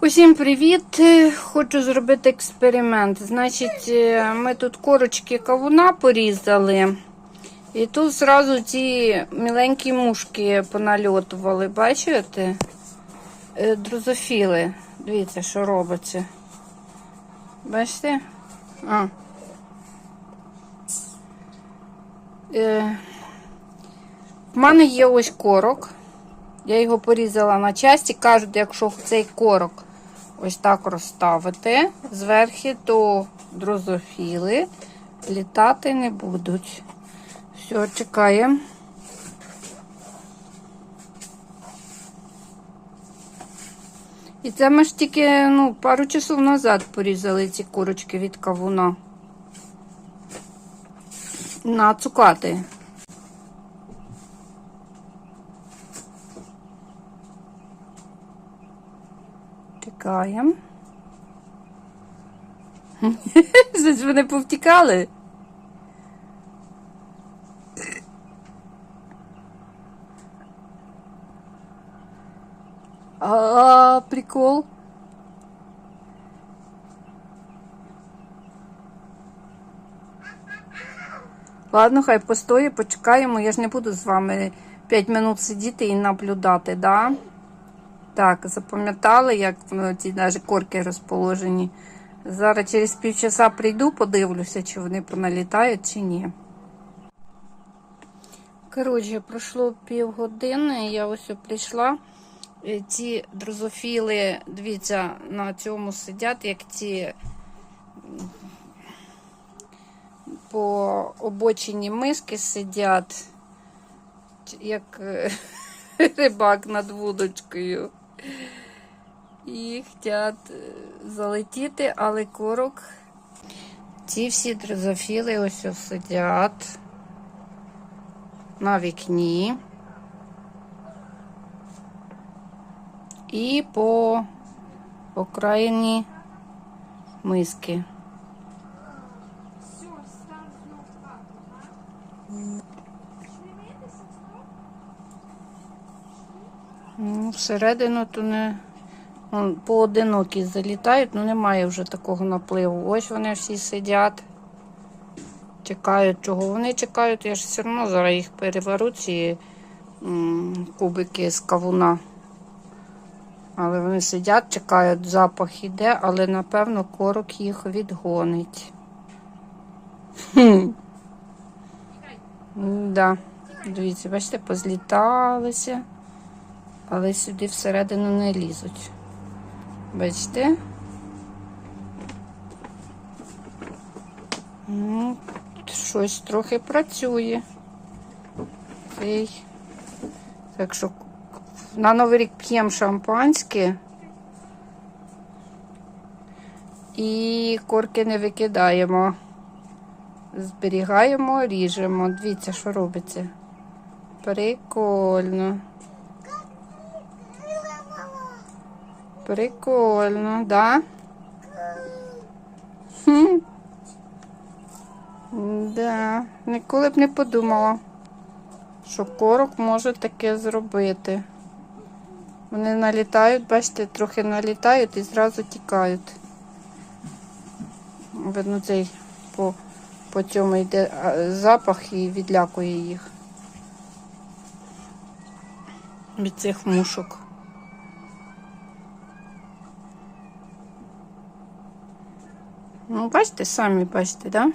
Усім привіт! Хочу зробити експеримент. Значить, е, ми тут корочки кавуна порізали, і тут зразу ці міленькі мушки пональотували. Бачите? Е, Дрозофіли. Дивіться, що робиться. Бачите? А. Е, в мене є ось корок. Я його порізала на часті. Кажуть, якщо цей корок ось так розставити зверху, то дрозофіли літати не будуть. Все, чекаємо. І це ми ж тільки ну, пару часов назад порізали ці курочки від кавуна. На цукати. Чекаємо. Щось вони повтікали. А, прикол. Ладно, хай постоє, почекаємо. Я ж не буду з вами 5 минут сидіти і наблюдати, да? Так, запам'ятали, як ці навіть корки розположені. Зараз через півчаса прийду, подивлюся, чи вони поналітають, чи ні. Коротше, пройшло півгодини, я ось прийшла. Е, Ці дрозофіли, дивіться, на цьому сидять, як ці по обочині миски сидять, як е, рибак над вудочкою. І хочуть залетіти, але корок. Ці всі дрозофіли ось ось сидять на вікні. І по окраїні миски. Ну, всередину то не поодинокі залітають, ну немає вже такого напливу. Ось вони всі сидять, чекають, чого вони чекають. Я ж все одно зараз їх перевару, ці кубики з кавуна. Але вони сидять, чекають, запах іде, але напевно корок їх відгонить. Да. Дивіться, бачите, позліталися, але сюди всередину не лізуть. Бачите? Ну, щось трохи працює. Цей. Так що на Новий рік п'ємо шампанське. І корки не викидаємо. Зберігаємо, ріжемо. Дивіться, що робиться. Прикольно. Прикольно, да? Хм. Да. Ніколи б не подумала, що корок може таке зробити. Вони налітають, бачите, трохи налітають і зразу тікають. Видно, цей по, по цьому йде запах і відлякує їх від цих мушок. Ну, бачите, самі бачите, да?